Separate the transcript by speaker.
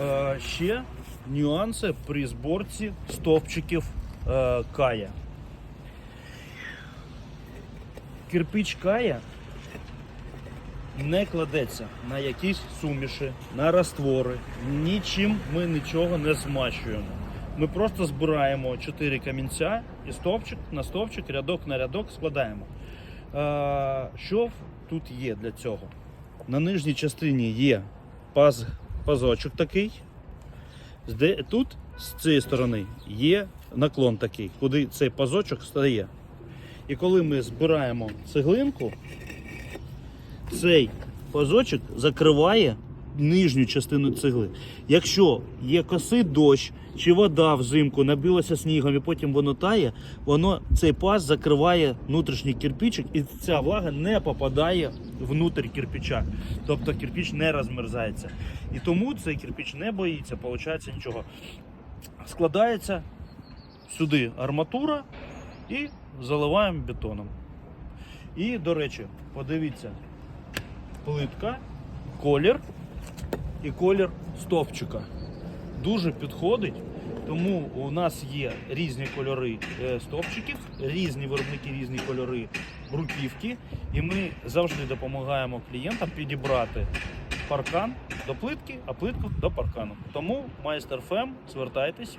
Speaker 1: Е, ще нюанси при зборці стовпчиків е, кая. Кирпич кая не кладеться на якісь суміші, на раствори. Нічим ми нічого не змащуємо. Ми просто збираємо 4 камінця і стовпчик на стовпчик, рядок на рядок складаємо. Е, що тут є для цього? На нижній частині є паз, пазочок такий. Тут з цієї сторони є наклон такий, куди цей пазочок стає. І коли ми збираємо цеглинку, цей пазочок закриває нижню частину цегли. Якщо є косий дощ чи вода взимку набилася снігом і потім воно тає, воно цей паз закриває внутрішній кирпичик, і ця влага не попадає внутрь кирпича. Тобто кирпич не розмерзається. І тому цей кирпич не боїться, виходить нічого. Складається сюди арматура і заливаємо бетоном. І, до речі, подивіться, плитка, колір і колір стовпчика. Дуже підходить, тому у нас є різні кольори е, стовпчиків, різні виробники, різні кольори бруківки, і ми завжди допомагаємо клієнтам підібрати паркан до плитки, а плитку до паркану. Тому майстер ФЕМ, звертайтесь,